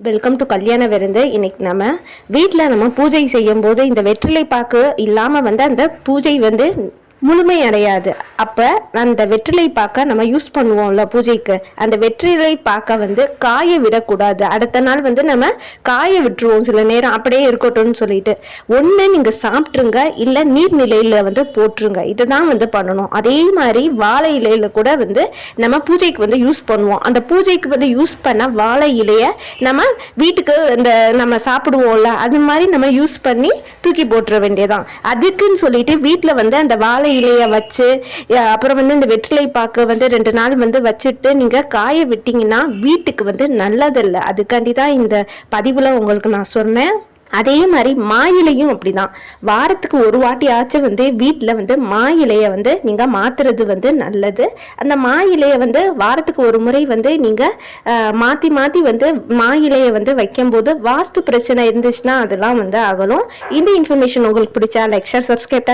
Welcome to கல்யாண விருந்து இன்னைக்கு நம்ம வீட்டில் நம்ம பூஜை செய்யும் போது இந்த வெற்றிலை பாக்கு இல்லாமல் வந்து அந்த பூஜை வந்து முழுமை அடையாது. அப்போ அந்த வெற்றிலை பாக்க நம்ம யூஸ் பண்ணுவோம்ல பூஜைக்கு. அந்த வெற்றிலை பாக்க வந்து காய விடக்கூடாது. அடுத்த நாள் வந்து நம்ம காய விட்டுருவோம் சில நேரம். அப்படியே இருக்கட்டும்னு சொல்லிட்டு. ஒன்று நீங்கள் சாப்பிட்ருங்க இல்லை நீர்நிலையில் வந்து போட்டுருங்க. இதுதான் வந்து பண்ணணும். அதே மாதிரி வாழை இலையில கூட வந்து நம்ம பூஜைக்கு வந்து யூஸ் பண்ணுவோம். அந்த பூஜைக்கு வந்து யூஸ் பண்ண வாழை இலையை நம்ம வீட்டுக்கு இந்த நம்ம சாப்பிடுவோம்ல. அது மாதிரி நம்ம யூஸ் பண்ணி தூக்கி போட்டுற வேண்டியதான் அதுக்குன்னு சொல்லிட்டு வீட்டில் வந்து அந்த வாழை இலையை வச்சு அப்புறம் வந்து இந்த வெற்றிலை பாக்கு வந்து ரெண்டு நாள் வந்து வச்சுட்டு நீங்கள் காய விட்டீங்கன்னா வீட்டுக்கு வந்து நல்லதில்லை. அதுக்காண்டி தான் இந்த பதிவில் உங்களுக்கு நான் சொன்னேன். அதே மாதிரி மாயிலையும் அப்படிதான். வாரத்துக்கு ஒரு வாட்டி ஆச்சும் வந்து வீட்டில் வந்து மாயிலையை வந்து நீங்கள் மாத்துறது வந்து நல்லது. அந்த மாயிலையை வந்து வாரத்துக்கு ஒரு முறை வந்து நீங்கள் மாற்றி மாற்றி வந்து மாயிலையை வந்து வைக்கும்போது வாஸ்து பிரச்சனை இருந்துச்சுன்னா அதெல்லாம் வந்து அகலும். இந்த இன்ஃபர்மேஷன் உங்களுக்கு பிடிச்சா லைக் ஷேர் சப்ஸ்கிரைப்